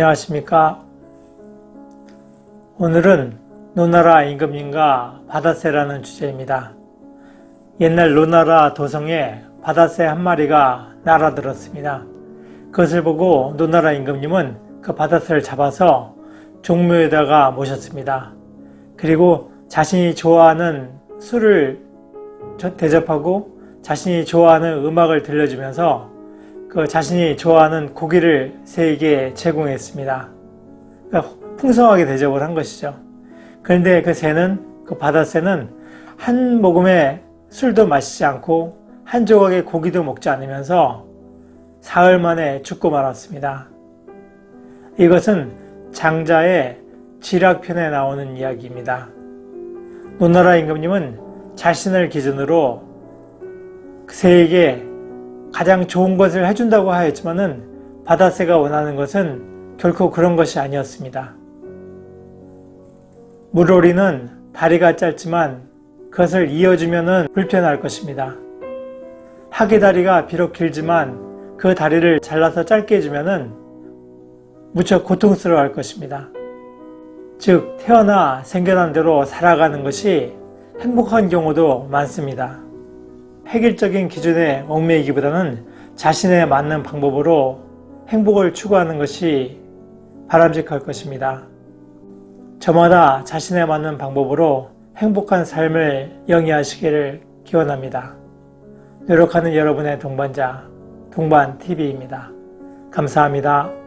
안녕하십니까. 오늘은 노나라 임금님과 바다새라는 주제입니다. 옛날 노나라 도성에 바다새 한 마리가 날아들었습니다. 그것을 보고 노나라 임금님은 그 바다새를 잡아서 종묘에다가 모셨습니다. 그리고 자신이 좋아하는 술을 저- 대접하고 자신이 좋아하는 음악을 들려주면서 그 자신이 좋아하는 고기를 새에게 제공했습니다. 그러니까 풍성하게 대접을 한 것이죠. 그런데 그 새는 그 바다새는 한 모금의 술도 마시지 않고 한 조각의 고기도 먹지 않으면서 사흘 만에 죽고 말았습니다. 이것은 장자의 지락편에 나오는 이야기입니다. 노나라 임금님은 자신을 기준으로 그 새에게 가장 좋은 것을 해준다고 하였지만은 바다새가 원하는 것은 결코 그런 것이 아니었습니다. 물오리는 다리가 짧지만 그것을 이어주면은 불편할 것입니다. 하계 다리가 비록 길지만 그 다리를 잘라서 짧게 해주면은 무척 고통스러워 할 것입니다. 즉, 태어나 생겨난 대로 살아가는 것이 행복한 경우도 많습니다. 획일적인 기준에 얽매이기보다는 자신에 맞는 방법으로 행복을 추구하는 것이 바람직할 것입니다. 저마다 자신에 맞는 방법으로 행복한 삶을 영위하시기를 기원합니다. 노력하는 여러분의 동반자, 동반TV입니다. 감사합니다.